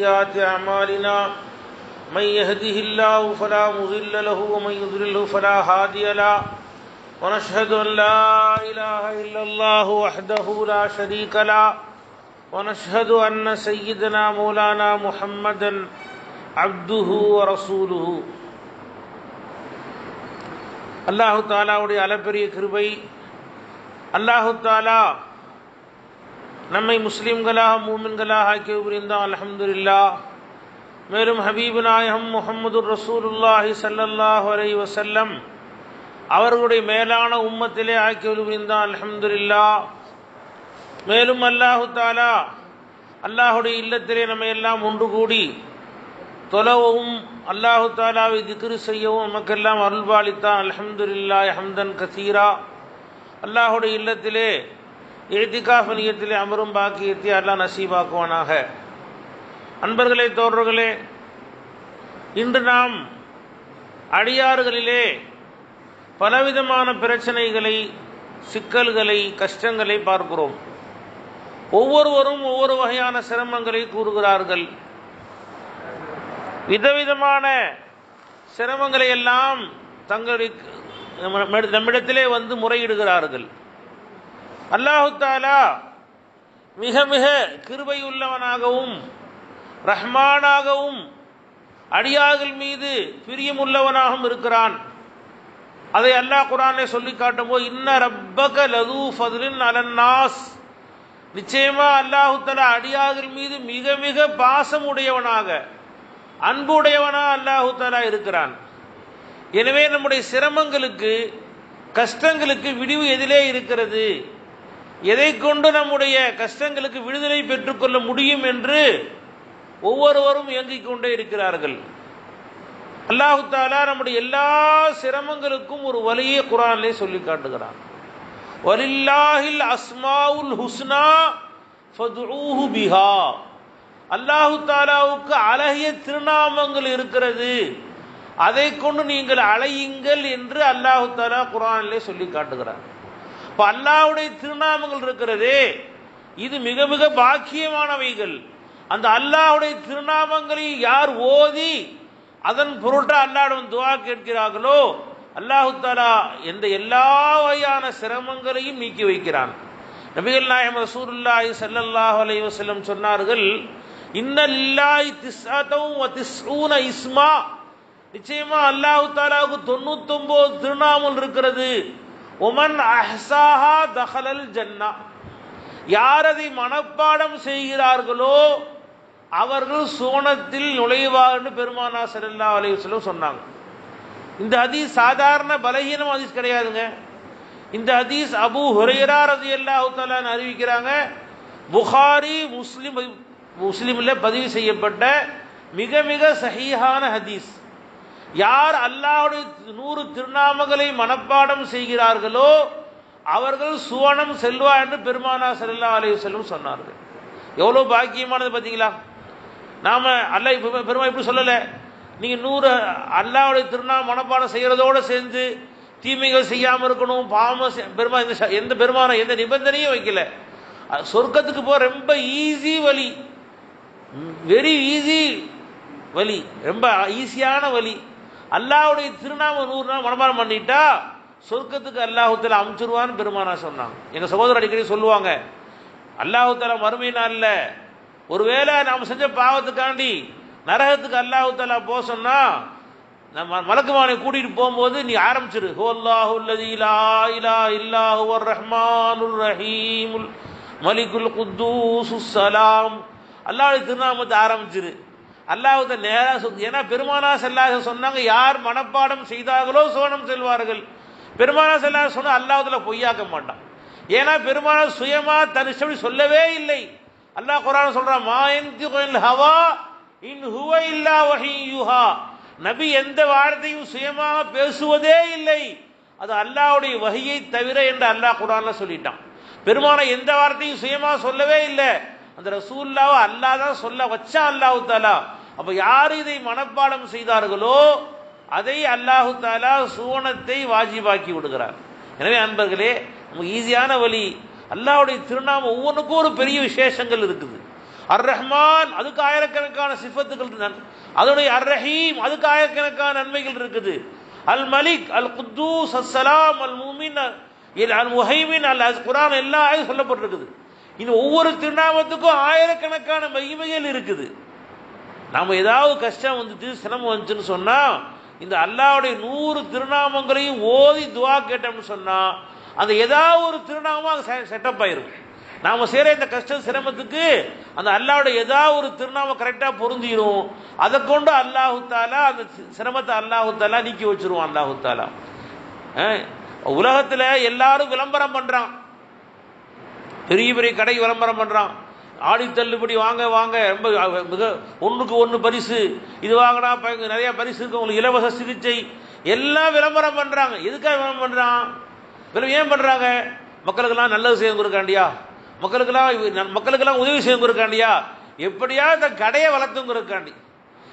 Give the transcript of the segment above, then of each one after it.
سيئات أعمالنا من يهده الله فلا مضل له ومن يضلله فلا هادي له ونشهد أن لا إله إلا الله وحده لا شريك له ونشهد أن سيدنا مولانا محمدا عبده ورسوله. الله تعالى உடைய அளப்பரிய கிருபை اللہ تعالیٰ நம்மை முஸ்லீம்களாக மூமின்களாக ஆக்கிய புரிந்தான் அலமதுல்லா மேலும் ஹபீபு நாயகம் முகமது ரசூலுல்லாஹி ஸல்லல்லாஹு அலை வசல்லம் அவர்களுடைய மேலான உம்மத்திலே ஆக்கியவர் புரிந்தான் அலமதுல்லா மேலும் அல்லாஹு தாலா அல்லாஹுடைய இல்லத்திலே நம்ம எல்லாம் ஒன்று கூடி தொலவும் அல்லாஹு தாலாவை திக்ரு செய்யவும் நமக்கெல்லாம் அருள்பாலித்தான் அல்ஹம்துலில்லா ஹம்தன் கசீரா. அல்லாஹுடைய இல்லத்திலே ஏத்திகாஃப் நியத்திலே அமரும் பாக்கியத்தை அல்லா நசீபாக்குவானாக. அன்பர்களே தோழர்களே இன்று நாம் அடியாறுகளிலே பலவிதமான பிரச்சனைகளை சிக்கல்களை கஷ்டங்களை பார்க்கிறோம். ஒவ்வொருவரும் ஒவ்வொரு வகையான சிரமங்களை கூறுகிறார்கள். விதவிதமான சிரமங்களை எல்லாம் தங்களுடைய நம்மிடத்திலே வந்து முறையிடுகிறார்கள். அல்லாஹு தாலா மிக மிக கிருபையுள்ளவனாகவும் ரஹ்மானாகவும் அடியார்கள் மீது பிரியமுள்ளவனாகவும் இருக்கிறான். அதை அல்லாஹ் குரானை சொல்லி காட்டும் போது இன்ன ரப்பக லதூ ஃபதுலின் அலன்னாஸ் நிச்சயமா அல்லாஹு தலா அடியார்கள் மீது மிக மிக பாசம் உடையவனாக அன்பு உடையவனா அல்லாஹு தலா இருக்கிறான். எனவே நம்முடைய சிரமங்களுக்கு கஷ்டங்களுக்கு விடிவு எதிலே இருக்கிறது. எதை கொண்டு நம்முடைய கஷ்டங்களுக்கு விடுதலை பெற்றுக்கொள்ள முடியும் என்று ஒவ்வொருவரும் இயங்கிக் கொண்டே இருக்கிறார்கள். அல்லாஹு தாலா நம்முடைய எல்லா சிரமங்களுக்கும் ஒரு வலியை குரானிலே சொல்லி காட்டுகிறான். வலில்லாஹில் அஸ்மாவுல் ஹுஸ்னா ஃபதுஊஹு பிஹா. அல்லாஹு தாலாவுக்கு அழகிய திருநாமங்கள் இருக்கிறது. அதை கொண்டு நீங்கள் அழையுங்கள் என்று அல்லாஹு தாலா குரானிலே சொல்லி காட்டுகிறார் இப்போ அல்லாவுடைய திருநாமங்கள் இருக்கிறதே. இது மிக மிக பாக்கியமானவைகள். அந்த அல்லாஹுடைய திருநாமங்களை யார் ஓதி அதன் பொருட்டா அல்லாடும் துவா கேட்கிறார்களோ அல்லாஹு தாலா எந்த எல்லா வகையான சிரமங்களையும் நீக்கி வைக்கிறான். நபிகள் நாயம் ரசூருல்லாஹி ஸல்லல்லாஹு அலைஹி வஸல்லம் சொன்னார்கள் இன்னல்லாஹி திஸ்அத்தவும் வ திஸ்ஊன இஸ்மா. நிச்சயமா அல்லாஹு தாலாவுக்கு தொண்ணூத்தொன்பது திருநாமல் இருக்கிறது. உமன் அஹ்சாஹா தஹலல் ஜன்னா. யார் அதை மனப்பாடம் செய்கிறார்களோ அவர்கள் சோனத்தில் நுழைவார்னு பெருமானா சல்லா அலைவசல்லம் சொன்னாங்க. இந்த ஹதீஸ் சாதாரண பலகீனம் ஹதீஸ் கிடையாதுங்க. இந்த ஹதீஸ் அபு ஹுரைரா ரதி அல்லாஹு அறிவிக்கிறாங்க. புகாரி முஸ்லிம் முஸ்லிமில் பதிவு செய்யப்பட்ட மிக மிக சஹீஹான ஹதீஸ். யார் அல்லாஹுடைய நூறு திருநாமங்களை மனப்பாடம் செய்கிறார்களோ அவர்கள் சுவனம் செல்வா என்று பெருமானா செல்லா அலைய செல்லும் சொன்னார்கள். எவ்வளோ பாக்கியமானது பார்த்தீங்களா? நாம அல்ல இப்போ பெருமா இப்படி சொல்லலை. நீங்கள் நூறு அல்லாவுடைய திருநாம மனப்பாடம் செய்கிறதோடு சேர்ந்து தீமைகள் செய்யாமல் இருக்கணும் பாவம் பெருமா இந்த எந்த பெருமான எந்த நிபந்தனையும் வைக்கல. சொர்க்கத்துக்கு போக ரொம்ப ஈஸி வழி. வெரி ஈஸி வழி. ரொம்ப ஈஸியான வழி. அல்லாவுடைய திருநாம நூறு நாள் மனப்பாடம் பண்ணிட்டா சொர்க்கத்துக்கு அல்லாஹுத்தல அமுச்சிருவான்னு பெருமானா சொன்னாங்க. எங்க சகோதரர் அடிக்கடி சொல்லுவாங்க அல்லாஹுத்தல மறுமை நாளில் ஒருவேளை நாம் செஞ்ச பாவத்துக்காண்டி நரகத்துக்கு அல்லாஹுத்தலா போக சொன்னா நம்ம மலக்குமானை கூட்டிட்டு போகும்போது நீ ஆரம்பிச்சிரு. ஹோ அல்லாஹு இல்லா இலா இல்லாஹு ரஹ்மானுல் ரஹீமுல் மலிகுல் குத்தூசு சலாம். அல்லாஹ் திருநாமத்தை ஆரம்பிச்சிரு. அல்லாஹுத்த நேராக ஏன்னா பெருமானா செல்லாத சொன்னாங்க யார் மனப்பாடம் செய்தார்களோ சோனம் செல்வார்கள். பெருமானா செல்லாத சொன்னால் அல்லாஹுல பொய்யாக்க மாட்டான். ஏன்னா பெருமானா சுயமா தன் இஷ்டப்படி சொல்லவே இல்லை. அல்லாஹ் குரான் சொல்றான் மா என் ஹவா இன் ஹுவ இல்லா வகை யுஹா. நபி எந்த வார்த்தையும் சுயமாக பேசுவதே இல்லை. அது அல்லாஹ்வுடைய வகையை தவிர என்று அல்லாஹ் குரான்ல சொல்லிட்டான். பெருமான எந்த வார்த்தையும் சுயமாக சொல்லவே இல்லை. அந்த ரசூல்லாவை அல்லாஹ் தான் சொல்ல வச்சான் அல்லாஹு தாலா அப்ப யார் இதை மனப்பாடம் செய்தார்களோ அதை அல்லாஹு தாலா சுவனத்தை வாஜிபாக்கி விடுகிறார். எனவே அன்பர்களே நமக்கு ஈஸியான வழி அல்லாவுடைய திருநாமம் ஒவ்வொன்றுக்கும் ஒரு பெரிய விசேஷங்கள் இருக்குது. அர் ரஹ்மான் அதுக்கு ஆயிரக்கணக்கான சிஃபத்துகள் அதனுடைய அர் ரஹீம் அதுக்கு ஆயிரக்கணக்கான நன்மைகள் இருக்குது. அல் மலிக் அல் குத்தூஸ் அஸ்ஸலாம் அல் முமின் அல் முஹைமின் அல் அஸ் குரான் எல்லா சொல்லப்பட்டிருக்குது. இந்த ஒவ்வொரு திருநாமத்துக்கும் ஆயிரக்கணக்கான மகிமைகள் இருக்குது. நம்ம ஏதாவது கஷ்டம் வந்துச்சு சிரமம் வந்துச்சுன்னு சொன்னால் இந்த அல்லாவுடைய நூறு திருநாமங்களையும் ஓதி துவா கேட்டோம்னு சொன்னால் அந்த ஏதாவது ஒரு திருநாமம் செட்டப் ஆயிரும். நாம் செய்கிற இந்த கஷ்ட சிரமத்துக்கு அந்த அல்லாவோட ஏதாவது ஒரு திருநாமம் கரெக்டாக பொருந்திடும் அதை கொண்டு அல்லாஹு தாலா அந்த சிரமத்தை அல்லாஹு தாலா நீக்கி வச்சிருவான் அல்லாஹு தாலா. உலகத்தில் எல்லாரும் விளம்பரம் பண்ணுறான் பெரிய பெரிய கடைக்கு விளம்பரம் பண்ணுறான் ஆடி தள்ளுபடி வாங்க வாங்க. ரொம்ப மிக ஒன்றுக்கு ஒன்று பரிசு. இது வாங்கினா ப- நிறைய பரிசு இருக்கு. உங்களுக்கு இலவச சிகிச்சை. எல்லாம் விளம்பரம் பண்ணுறாங்க எதுக்காக விளம்பரம் பண்ணுறான் ஏன் பண்ணுறாங்க மக்களுக்கெல்லாம் நல்லது செய்து கொடுக்காண்டியா மக்களுக்கெல்லாம் மக்களுக்கெல்லாம் உதவி செய்து கொடுக்காண்டியா எப்படியா தன் கடையை வளர்த்துங்கிறதுக்காண்டி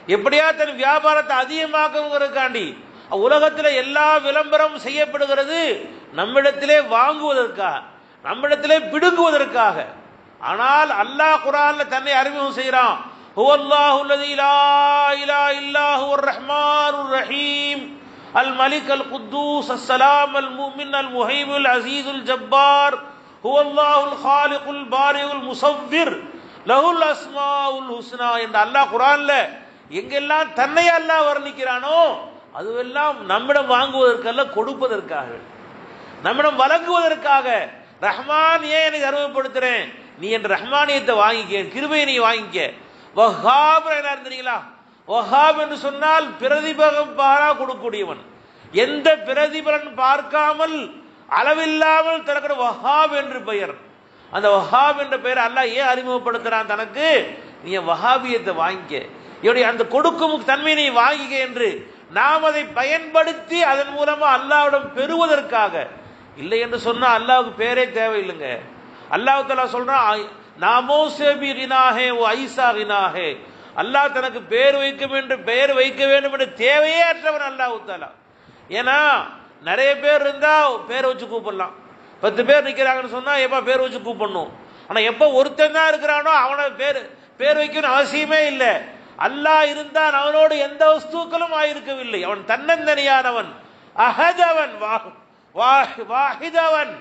எப்படியா தன் வியாபாரத்தை அதிகமாக்குங்கிறதுக்காண்டி உலகத்தில் எல்லா விளம்பரம் செய்யப்படுகிறது நம்மிடத்திலே வாங்குவதற்காக நம்மிடத்திலே பிடுங்குவதற்காக. ஆனால் அல்லாஹ் குரான்ல தன்னை அறிமுகம் செய்கிறான். ஹுவல்லாஹு அல்லதி லா இலாஹ இல்லாஹு ஹுவர் ரஹ்மானுர் ரஹீம். அல் மலிக் அல் குத்தூஸ் அஸ்ஸலாம் அல் முமின் அல் முஹைமுல் அசீதுல் ஜப்பார். ஹுவல்லாஹுல் பாரி பாரிகுல் முசவ்விர். லஹுல் அஸ்மாவுல் ஹுஸ்னா என்ற அல்லாஹ் குரான்ல எங்கெல்லாம் தன்னை அல்லாஹ் வர்ணிக்கிறானோ அதுவெல்லாம் நம்மிடம் வாங்குவதற்கல்ல கொடுப்பதற்காக. நம்மிடம் வழங்குவதற்காக. ரஹ்மான் ஏன் எனக்கு அறிமுகப்படுத்துறேன்? நீ என் ரஹ்மானியத்தை வாங்கிக்க கிருபையை நீ வாங்கிக்க. வஹாப் என்ன இருந்தீங்களா வஹாப் என்று சொன்னால் பிரதிபலம் பாரா கொடுக்கக்கூடியவன். எந்த பிரதிபலன் பார்க்காமல் அளவில்லாமல் தனக்கு வஹாப் என்று பெயர். அந்த வஹாப் என்ற பெயர் அல்லாஹ் ஏன் அறிமுகப்படுத்துறான் தனக்கு? நீ வஹாபியத்தை வாங்கிக்க. என்னுடைய அந்த கொடுக்கும் தன்மையை நீ வாங்கிக்க என்று நாம் அதை பயன்படுத்தி அதன் மூலமா அல்லாவிடம் பெறுவதற்காக. இல்லை என்று சொன்னால் அல்லாவுக்கு பேரே தேவையில்லைங்க. அல்லாஹ் தலா சொல்றான் நாமோ ரினாஹே ஓ ஐசா ரினாஹே. அல்லாஹ் தனக்கு பேர் வைக்க வேண்டும் பெயர் வைக்க வேண்டும் என்று தேவையே அற்றவன் அல்லாஹ் தாலா ஏன்னா நிறைய பேர் இருந்தா பேர் வச்சு கூப்பிடலாம். பத்து பேர் நிற்கிறாங்கன்னு சொன்னா எப்போ பேர் வச்சு கூப்பிடணும்? ஆனா எப்போ ஒருத்தன் தான் இருக்கிறானோ அவனை பேர் பேர் வைக்கணும் அவசியமே இல்லை. அல்லாஹ் இருந்தான் அவனோடு எந்த வஸ்துக்களும் ஆயிருக்கவில்லை. அவன் தன்னந்தனியானவன். அகதவன் வாஹிதவன்.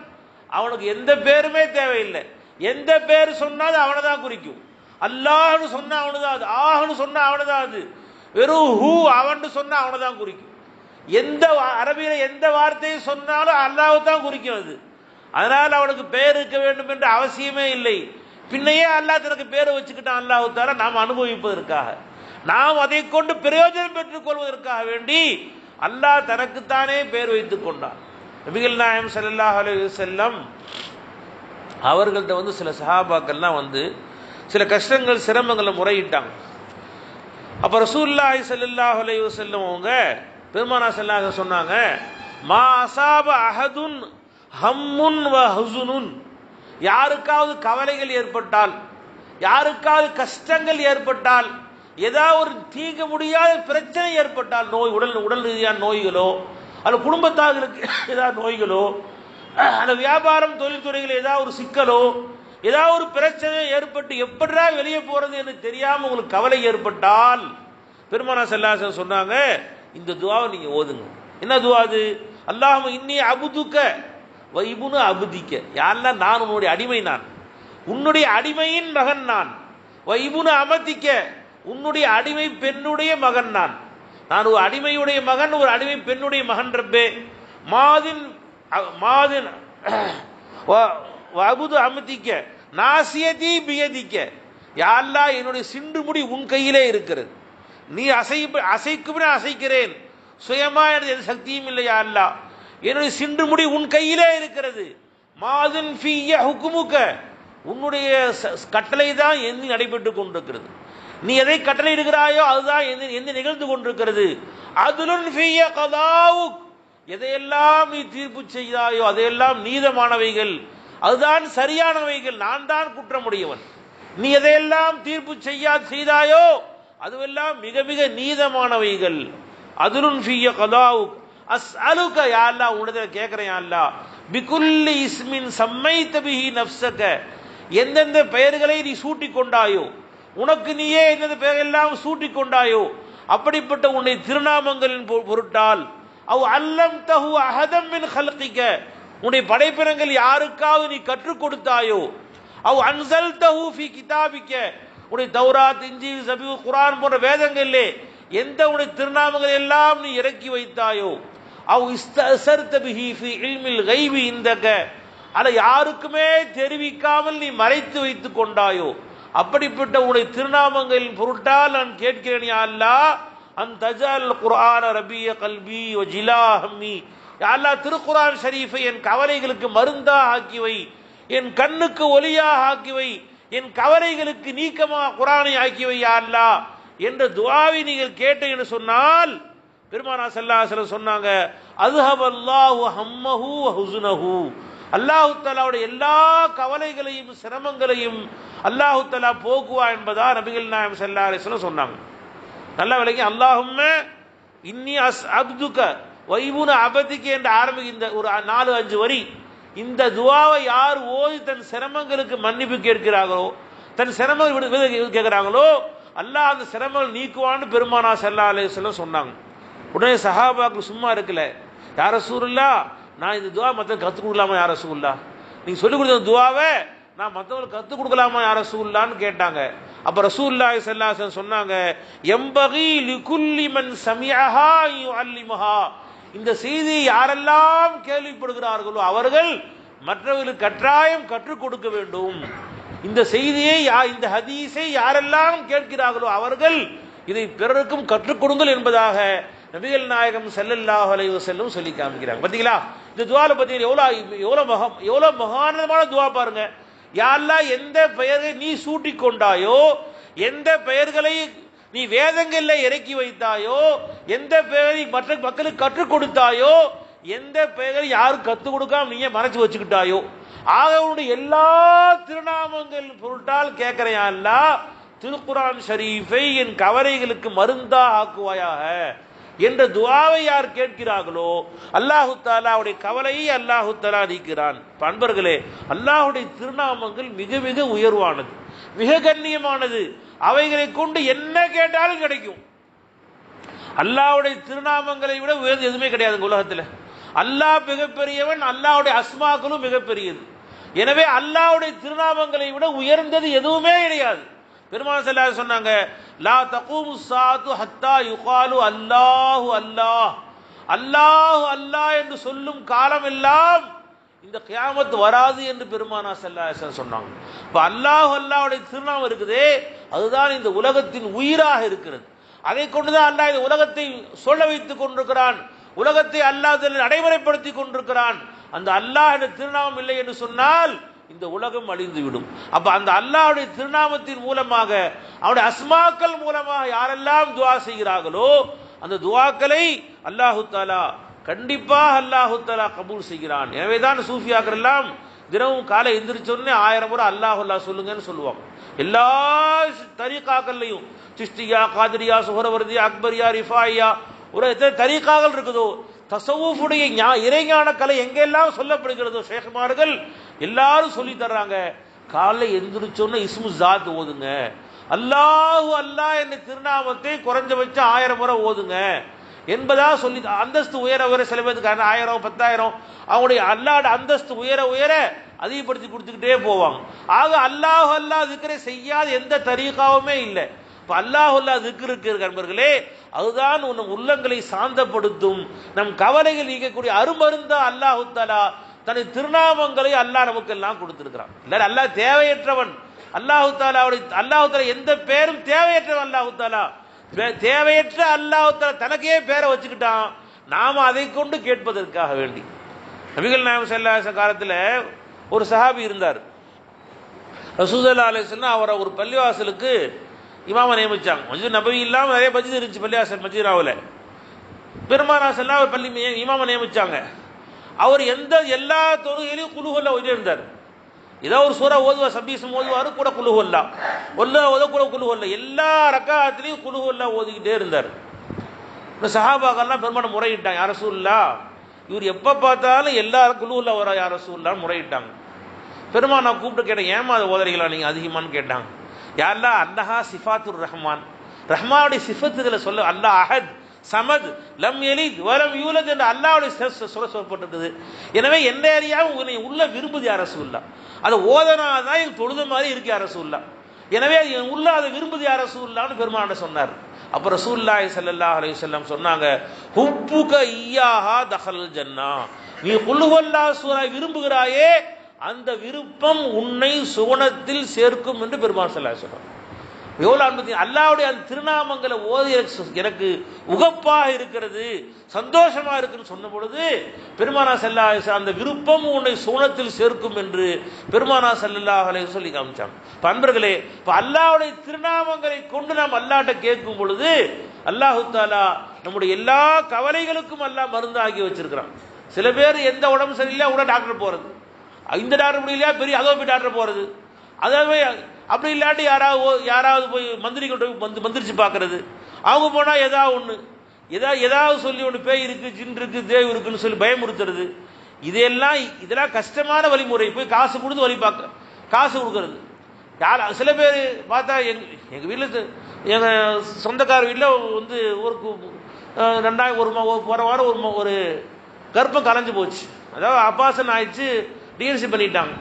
அவனுக்கு எந்த பேருமே தேவையில்லை. எந்த பேர் சொன்னாலும் அவனை தான் குறிக்கும். அல்லாஹ்னு சொன்னா அவனுதான் அது. ஆஹ்னு சொன்னா அவனுதான் அது. வெறும் ஹூ அவன் சொன்னா அவனை தான் குறிக்கும். எந்த வா- அரபியில எந்த வார்த்தையை சொன்னாலும் அல்லாஹ் தான் குறிக்கும் அது. அதனால் அவனுக்கு பேர் இருக்க வேண்டும் என்ற அவசியமே இல்லை. பின்னையே அல்லாஹ் தனக்கு பேரை வச்சுக்கிட்டான் அல்லாஹ் தார நாம் அனுபவிப்பதற்காக. நாம் அதை கொண்டு பிரயோஜனம் பெற்றுக் கொள்வதற்காக வேண்டி அல்லாஹ் தனக்குத்தானே பேர் வைத்துக் கொண்டான். நபிகள் நாயம் சல்லாஹ் அலி செல்லம் அவர்கள்ட்ட வந்து சில சஹாபாக்கள்லாம் வந்து சில கஷ்டங்கள் சிரமங்களை முறையிட்டாங்க. அப்போ ரசூல்லாஹி சல்லாஹ் அலி செல்லம் அவங்க பெருமானா செல்லாக சொன்னாங்க மா அசாப அஹதுன் ஹம்முன் வ ஹசுனுன். யாருக்காவது கவலைகள் ஏற்பட்டால் யாருக்காவது கஷ்டங்கள் ஏற்பட்டால் ஏதாவது ஒரு தீர்க்க முடியாத பிரச்சனை ஏற்பட்டால் நோய் உடல் உடல் ரீதியான நோய்களோ அல்ல குடும்பத்தார்களுக்கு ஏதாவது நோய்களோ அந்த வியாபாரம் தொழில்துறையில் ஏதாவது ஒரு சிக்கலோ ஏதாவது ஒரு பிரச்சனை ஏற்பட்டு எப்படா வெளியே போறது என்று தெரியாம உங்களுக்கு கவலை ஏற்பட்டால் பெருமானா செல்லாசன் சொன்னாங்க இந்த துவாவை நீங்க ஓதுங்க. என்ன துவா அது? அல்லாம இன்னி அபுதுக்க வைபுனு அபுதிக்க. யாரெல்லாம் நான் உன்னுடைய அடிமை நான். உன்னுடைய அடிமையின் மகன் நான். வைபுனு அமதிக்க. உன்னுடைய அடிமை பெண்ணுடைய மகன் நான். நான் ஒரு அடிமையுடைய மகன் ஒரு அடிமை பெண்ணுடைய மகன் ரப்பே மாதின் மாதின் வ- வபுது நாசியதி பியதிக்க. யாரெல்லாம் என்னுடைய சிண்டு முடி உன் கையிலே இருக்கிறது. நீ அசை அசைக்குமே அசைக்கிறேன். சுயமா எனது எந்த சக்தியும் இல்லை அல்லா என்னுடைய சிண்டு முடி உன் கையிலே இருக்கிறது. மாதின் ஃபிய ஹுக்குமுக்க. உன்னுடைய கட்டளை தான் எண்ணி நடைபெற்று கொண்டிருக்கிறது. நீ எதை கட்டளையிடுகிறாயோ அதுதான் எந்த எந்த நிகழ்ந்து கொண்டிருக்கிறது. அதுலுன் ஃபீய கதாவுக். எதையெல்லாம் நீ தீர்ப்பு செய்தாயோ அதையெல்லாம் நீதமானவைகள். அதுதான் சரியானவைகள். நான் தான் குற்றமுடையவன். நீ எதையெல்லாம் தீர்ப்பு செய்யா செய்தாயோ அதுவெல்லாம் மிக மிக நீதமானவைகள். அதுலுன் ஃபிய கதாவுக். அஸ் அலுக யா அல்லா கேட்குறேன் கேட்கிறேன் யா பிகுல்லி இஸ்மின் சம்மை தபிஹி நப்சக எந்தெந்த பெயர்களை நீ சூட்டிக் கொண்டாயோ உனக்கு நீயே என்னது பெயரெல்லாம் சூட்டிக் கொண்டாயோ அப்படிப்பட்ட உன்னை திருநாமங்களின் பொ- பொருட்டால். அவ் அல்லம் தஹு அஹதம் மின் ஹல்கிக்க உன்னை படைப்பினங்கள் யாருக்காவது நீ கற்றுக் கொடுத்தாயோ? அவ் அன்சல் தஹு ஃபி கிதாபிக்க. உன்னை தௌராத் இஞ்சி சபி குரான் போன்ற வேதங்களிலே எந்த உன்னை திருநாமங்கள் எல்லாம் நீ இறக்கி வைத்தாயோ? அவ் இஸ்தசர்த பிஹி ஃபி இல்மில் கைவி இந்தக. அதை யாருக்குமே தெரிவிக்காமல் நீ மறைத்து வைத்து கொண்டாயோ? அப்படிப்பட்ட உன்னுடைய திருநாமங்களின் பொருட்டால் நான் கேட்கிறேன் யா அல்லாஹ் அந்த தஜால் குர்ஆன ரபிய கல்வி வ ஜிலா ஹம்மி. யா திருக்குரான் ஷரீஃபை என் கவலைகளுக்கு மருந்தா ஆக்கி வை என் கண்ணுக்கு ஒளியாக ஆக்கி வை என் கவலைகளுக்கு நீக்கமாக குரானை ஆக்கி வை யா அல்லா என்ற துவாவை நீங்கள் கேட்டேன் சொன்னால் பெருமானா ஸல்லல்லாஹு சொன்னாங்க அல்லாஹு ஹம்மஹு வ அல்லாஹு எல்லா கவலைகளையும் சிரமங்களையும் அல்லாஹுத்தலா போக்குவா என்பதா நபிகள் நாயம் ஸல்லல்லாஹு அலைஹி சொன்னாங்க. நல்ல விலைக்கு அல்லாஹும் இன்னி அஸ் அப்துக்க வைபுன அபதிக்கு என்று ஆரம்பிக்கின்ற ஒரு நாலு அஞ்சு வரி இந்த துவாவை யார் ஓதி தன் சிரமங்களுக்கு மன்னிப்பு கேட்கிறார்களோ தன் சிரமங்கள் கேட்கிறாங்களோ அல்லாஹ் அந்த சிரமங்கள் நீக்குவான்னு பெருமானா ஸல்லல்லாஹு அலைஹி சொன்னாங்க. உடனே சஹாபாக்கு சும்மா இருக்கல. யார இல்லா நான் இந்த துவா மற்ற கற்றுக் கொடுக்கலாமா யார சூல்லா நீங்கள் சொல்லிக் கொடுத்த துவாவை நான் மற்றவங்களுக்கு கற்றுக் கொடுக்கலாமா யார சூல்லான்னு கேட்டாங்க. அப்போ ரசூல்லா செல்லாசன் சொன்னாங்க எம்பகி லிகுல்லிமன் சமியஹா அல்லிமஹா இந்த செய்தியை யாரெல்லாம் கேள்விப்படுகிறார்களோ அவர்கள் மற்றவர்களுக்கு கட்டாயம் கற்றுக் கொடுக்க வேண்டும். இந்த செய்தியை யா- இந்த ஹதீஸை யாரெல்லாம் கேட்கிறார்களோ அவர்கள் இதை பிறருக்கும் கற்றுக் கொடுங்கள் என்பதாக நபிகள் நாயகம் செல்லல்லாஹ் அலைவு செல்லும் சொல்லி காமிக்கிறாங்க. பார்த்தீங்களா? இந்த துவால பார்த்தீங்கன்னா எவ்வளோ எவ்வளோ மகம் எவ்வளோ மகானதமான துவா பாருங்க. யாரெல்லாம் எந்த பெயரை நீ சூட்டி கொண்டாயோ எந்த பெயர்களை நீ வேதங்களில் இறக்கி வைத்தாயோ எந்த பெயரை மற்ற மக்களுக்கு கற்றுக் கொடுத்தாயோ எந்த பெயரை யாரும் கற்றுக் கொடுக்காம நீயே மறைச்சு வச்சுக்கிட்டாயோ ஆக உன்னுடைய எல்லா திருநாமங்கள் பொருட்டால் கேட்கிறேன் திருக்குரான் ஷரீஃபை என் கவலைகளுக்கு மருந்தா ஆக்குவாயாக. என்ற துவாவை யார் கேட்கிறார்களோ அல்லாஹு தாலாவுடைய கவலையை அல்லாஹு தாலா நீக்கிறான். பண்பர்களே அன்பர்களே அல்லாஹுடைய திருநாமங்கள் மிக மிக உயர்வானது மிக கண்ணியமானது. அவைகளை கொண்டு என்ன கேட்டாலும் கிடைக்கும். அல்லாஹ்வுடைய திருநாமங்களை விட உயர்ந்து எதுவுமே கிடையாது உலகத்தில். அல்லாஹ் மிகப்பெரியவன் அல்லாவுடைய அஸ்மாக்களும் மிகப்பெரியது. எனவே அல்லாஹ்வுடைய திருநாமங்களை விட உயர்ந்தது எதுவுமே கிடையாது. பெருமாள் செல்லாத சொன்னாங்க லா தகூமு சாத்து ஹத்தா யுகாலு அல்லாஹு அல்லாஹ். அல்லாஹு அல்லாஹ் என்று சொல்லும் காலம் எல்லாம் இந்த கியாமத் வராது என்று பெருமானா ஸல்லல்லாஹு சொன்னாங்க. இப்ப அல்லாஹ் அல்லாவுடைய திருநாமம் இருக்குதே அதுதான் இந்த உலகத்தின் உயிராக இருக்கிறது. அதை கொண்டுதான் அல்லாஹ் இந்த உலகத்தை சொல்ல வைத்துக் கொண்டிருக்கிறான். உலகத்தை அல்லாஹ் இதில் நடைமுறைப்படுத்தி கொண்டிருக்கிறான். அந்த அல்லாஹ் என்ற திருநாமம் இல்லை என்று சொன்னால் இந்த உலகம் அழிந்துவிடும். அப்ப அந்த அல்லாவுடைய திருநாமத்தின் மூலமாக அவனுடைய அஸ்மாக்கள் மூலமாக யாரெல்லாம் துவா செய்கிறார்களோ அந்த துவாக்களை அல்லாஹு தாலா கண்டிப்பாக அல்லாஹு தாலா கபூல் செய்கிறான். எனவே தான் சூஃபியாக்கள் எல்லாம் தினமும் காலை எந்திரிச்சோடனே ஆயிரம் முறை அல்லாஹ் அல்லாஹ் சொல்லுங்கன்னு சொல்லுவாங்க. எல்லா தரிகாக்கள்லையும் சிஷ்டியா காதிரியா சுகரவர்தியா அக்பரியா ரிஃபாயா ஒரு எத்தனை தரிகாக்கள் இருக்குதோ தசவுடைய ஞா- இறைஞான கலை எங்கெல்லாம் சொல்லப்படுகிறதோ ஷேഖ்மார்கள் எல்லாரும் சொல்லி தர்றாங்க. காலை எந்திரிச்சோன்னு இஸ்மு ஜாத் ஓதுங்க. அல்லாஹு அல்லாஹ் என்ற திருநாமத்தை குறைஞ்சபட்சம் ஆயிரம் முறை ஓதுங்க. என்பதா சொல்லி அந்தஸ்து உயர உயர சில பேருக்கு ஆயிரம் பத்தாயிரம் அவங்களுடைய அல்லாட அந்தஸ்து உயர உயர அதிகப்படுத்தி கொடுத்துக்கிட்டே போவாங்க. ஆக அல்லாஹ் அல்லாஹ் இருக்கிற செய்யாத எந்த தரீகாவுமே இல்லை. இப்ப அல்லாஹ் அல்லாஹ் இருக்கிற நண்பர்களே அதுதான் உன் உள்ளங்களை சாந்தப்படுத்தும். நம் கவலைகள் நீக்கக்கூடிய அருமருந்தா அல்லாஹு தஆலா தனது திருநாமங்களை அல்லாஹ் நமக்கு எல்லாம் கொடுத்திருக்கிறான். இல்ல அல்லாஹ் தேவையற்றவன். அல்லாஹு தாலாவுடைய அல்லாஹு தாலா எந்த பேரும் தேவையற்றவன் அல்லாஹு தாலா தேவையற்ற அல்லாஹு தாலா தனக்கே பேரை வச்சுக்கிட்டான். நாம அதை கொண்டு கேட்பதற்காக வேண்டி. நபிகள் நாயம் செல்லாச காலத்துல ஒரு சஹாபி இருந்தார். ரசூலுல்லாஹி அலைஹி அவரை ஒரு பள்ளிவாசலுக்கு இமாம நியமிச்சாங்க. மஜித் நபவி இல்லாமல் நிறைய மஜித் இருந்துச்சு பள்ளியாசன் மஸ்ஜிதாவில் பெருமானா செல்லா பள்ளி இமாமை இமாம நியமிச்சாங்க. அவர் எந்த எல்லா தொழுகையிலையும் குழுகொல்ல ஓதி இருந்தார் ஏதோ ஒரு சூறா ஓதுவார் சபீசம் ஓதுவாரு கூட குழுகொல்லா ஒல்ல ஓத கூட குழுகொல்ல எல்லா ரக்காத்திலையும் குழுகொல்ல ஓதிக்கிட்டே இருந்தார். இந்த சஹாபாக்கெல்லாம் பெருமான முறையிட்டாங்க. யார சூல்லா இவர் எப்போ பார்த்தாலும் எல்லாரும் குழுவில் வர யார சூல்லான்னு முறையிட்டாங்க. பெருமா நான் கூப்பிட்டு கேட்டேன் ஏமா அதை ஓதுறீங்களா? நீங்கள் அதிகமான்னு கேட்டாங்க. யாரெல்லாம் அல்லஹா சிஃபாத்துர் ரஹ்மான். ரஹ்மாவுடைய சிஃபத்துகளை சொல்ல அல்லாஹ் அஹத் சமத் லம் எலித் வலம் யூலத் என்று அல்லாவுடைய சொல்ல சொல்லப்பட்டிருக்குது எனவே எந்த ஏரியாவும் உன்னை உள்ள விரும்புது யார் ரசூல்லா அதை ஓதனாதான் எனக்கு தொழுது மாதிரி இருக்கு யார் ரசூல்லா எனவே அது என் உள்ள அதை விரும்புது யார் ரசூல்லான்னு பெருமாண்ட சொன்னார். அப்புறம் ரசூல்லாய் சல்லா அலி வஸல்லம் சொன்னாங்க ஹுப்புக ஐயாஹா தஹல் ஜன்னா. நீ குல்லுவல்லா சூரா விரும்புகிறாயே அந்த விருப்பம் உன்னை சுவனத்தில் சேர்க்கும் என்று பெருமான் ஸல்லல்லாஹு அலைஹி எவ்வளோ அன்பு அல்லாவுடைய அந்த திருநாமங்களை ஓதி எனக்கு உகப்பாக இருக்கிறது சந்தோஷமா இருக்குன்னு சொன்ன பொழுது பெருமானா செல்லா அந்த விருப்பம் உன்னை சூனத்தில் சேர்க்கும் என்று பெருமானா செல்லல்லா சொல்லி காமிச்சாங்க. இப்ப அன்பர்களே இப்ப அல்லாவுடைய திருநாமங்களை கொண்டு நாம் அல்லாட்ட கேட்கும் பொழுது அல்லாஹு தாலா நம்முடைய எல்லா கவலைகளுக்கும் அல்லாஹ் மருந்தாகி வச்சிருக்கிறான். சில பேர் எந்த உடம்பு சரியில்லை உடனே டாக்டர் போறது. இந்த டாக்டர் முடியலையா? பெரிய அதோபி போய் டாக்டர் போகிறது அதாவது அப்படி இல்லாட்டி யாராவது ஓ- யாராவது போய் மந்திரி கொண்டு போய் வந்து மந்திரிச்சு பார்க்கறது அவங்க போனால் ஏதாவது ஒன்று எதா ஏதாவது சொல்லி ஒன்று பேய் இருக்குது ஜின் இருக்குது தேவ் இருக்குன்னு சொல்லி பயமுறுத்துறது. இதெல்லாம் இதெல்லாம் கஷ்டமான வழிமுறை. போய் காசு கொடுத்து வழி பார்க்க காசு கொடுக்கறது. யார் சில பேர் பார்த்தா எங் எங்கள் வீட்டில் எங்கள் சொந்தக்கார வீட்டில் வந்து ஒரு கு- ரெண்டாயிரம் ஒரு மா- வாரம் ஒரு மா- ஒரு கர்ப்பம் கலைஞ்சு போச்சு. அதாவது அப்பாசன் ஆயிடுச்சு. டிஎன்சி பண்ணிட்டாங்க.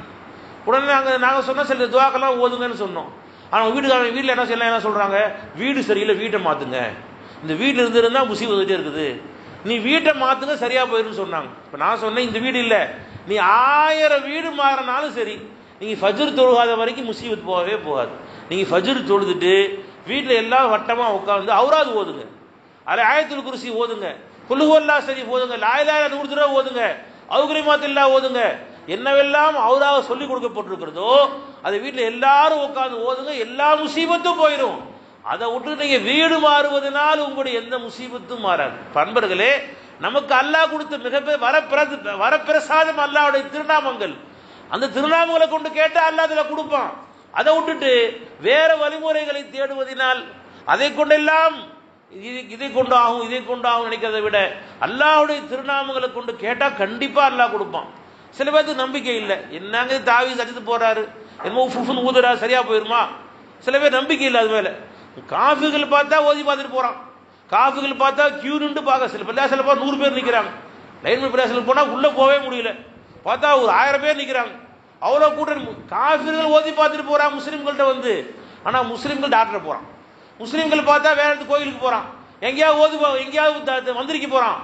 உடனே நாங்கள் நாங்கள் சொன்னால் சில துவாக்கெல்லாம் ஓதுங்கன்னு சொன்னோம். ஆனால் வீட்டுக்காரங்க வீட்டில் என்ன செய்யலாம் என்ன சொல்கிறாங்க வீடு சரியில்லை வீட்டை மாற்றுங்க இந்த வீட்டில் இருந்து முசி வந்துகிட்டே வந்துட்டே இருக்குது. நீ வீட்டை மாற்றுங்க சரியாக போயிருன்னு சொன்னாங்க. இப்போ நான் சொன்னேன் இந்த வீடு இல்லை. நீ ஆயிரம் வீடு மாறினாலும் சரி நீங்கள் ஃபஜ்ர் தொழுகாத வரைக்கும் முசீபத் போகவே போகாது. நீங்கள் ஃபஜ்ர் தொழுதுட்டு வீட்டில் எல்லாம் வட்டமாக உட்காந்து அவராது ஓதுங்க. அதில் ஆயத்தில் குருசி ஓதுங்க. குல்லுவல்லா சரி ஓதுங்க. லாயிலாயிரம் நூறு தடவை ஓதுங்க. அவுகரிமாத்தில்லா ஓதுங்க. என்னவெல்லாம் அவராக சொல்லி கொடுக்கப்பட்டிருக்கிறதோ அதை வீட்டில் எல்லாரும் உட்காந்து ஓதுங்க எல்லா முசீபத்தும் போயிடும் அதை விட்டு நீங்க வீடு மாறுவதனால் உங்களுடைய எந்த முசீபத்தும் மாறாது. பண்பர்களே நமக்கு அல்லாஹ் கொடுத்த மிகப்பெரிய வரப்பிர வரப்பிரசாதம் அல்லாவுடைய திருநாமங்கள். அந்த திருநாமங்களை கொண்டு கேட்டால் அல்லாஹ் அதில் கொடுப்பான். அதை விட்டுட்டு வேற வழிமுறைகளை தேடுவதனால் அதை கொண்டெல்லாம் இது- இதை கொண்டு ஆகும் இதை கொண்டு ஆகும் விட அல்லாஹுடைய திருநாமங்களை கொண்டு கேட்டால் கண்டிப்பாக அல்லாஹ் கொடுப்பான். சில பேருக்கு நம்பிக்கை இல்லை. என்னங்க தாவி சடித்து போறாரு? என்னமோ ஃபுஃபுன்னு ஊதுறா சரியா போயிருமா? சில பேர் நம்பிக்கை இல்லை அது மேல. காஃபிகள் பார்த்தா ஓதி பார்த்துட்டு போறான். காஃபிகள் பார்த்தா கியூ நின்று பார்க்க சில பள்ளியாசல போய் நூறு பேர் நிற்கிறாங்க லைன்மேன் பள்ளியாசல போனா உள்ள போகவே முடியல. பார்த்தா ஒரு ஆயிரம் பேர் நிற்கிறாங்க அவ்வளோ கூட்டம் காஃபிர்கள் ஓதி பார்த்துட்டு போறான் முஸ்லீம்கள்ட்ட வந்து. ஆனா முஸ்லீம்கள் டாக்டர் போறான். முஸ்லீம்கள் பார்த்தா வேற இடத்து கோயிலுக்கு போறான். எங்கேயாவது ஓதி எங்கேயாவது வந்திருக்க போகிறான்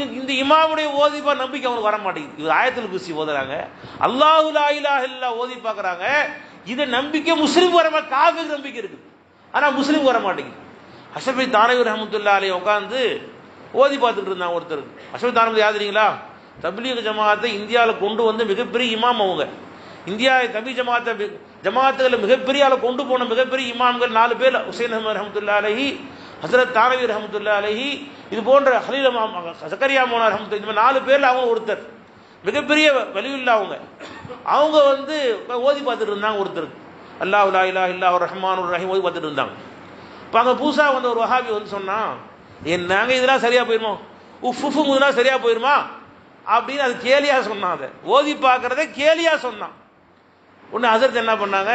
இந்த இமாமுடைய ஓதிப்பா நம்பிக்கை அவனுக்கு வர மாட்டேங்குது. இது ஆயத்தில் குசி ஓதுறாங்க. அல்லாஹு லா இல்லா ஓதி பார்க்குறாங்க இதை நம்பிக்கை முஸ்லீம் வர மா- காஃபிக்கு நம்பிக்கை இருக்குது. ஆனால் முஸ்லீம் வர மாட்டேங்குது. அஷபி தானவர் ரஹமத்துல்லா அலி உட்காந்து ஓதி பார்த்துட்டு இருந்தாங்க ஒருத்தர். அஷபி தானவர் யாதுறீங்களா? தப்லீக் ஜமாத்தை இந்தியாவில் கொண்டு வந்து மிகப்பெரிய இமாம் அவங்க. இந்தியா தபி ஜமாத்தை ஜமாத்துகளை மிகப்பெரிய ஆளை கொண்டு போன மிகப்பெரிய இமாம்கள் நாலு பேர் ஹுசைன் அஹமது ரஹமத்துல்லா அலஹி ஹசரத் தானவி ரஹமத்துல்லா அலஹி இது போன்ற ஹலீல் சக்கரியா மோனார் ரஹமத்து இந்த மாதிரி நாலு பேரில் அவங்க ஒருத்தர். மிகப்பெரிய வலியுள்ள அவங்க. அவங்க வந்து ஓதி பார்த்துட்டு இருந்தாங்க ஒருத்தர் அல்லாஹ் இல்லா இல்லா இல்லா ரஹ்மான் ரஹீம் ஓதி பார்த்துட்டு இருந்தாங்க. இப்போ அங்கே புதுசாக வந்த ஒரு வஹாபி வந்து சொன்னான் என்னங்க இதெல்லாம் சரியாக போயிருமோ? உஃப் உஃபுங்குதுனா சரியாக போயிருமா? அப்படின்னு அது கேலியாக சொன்னான் அதை. ஓதி பார்க்குறத கேலியாக சொன்னான். ஒன்று ஹசரத் என்ன பண்ணாங்க?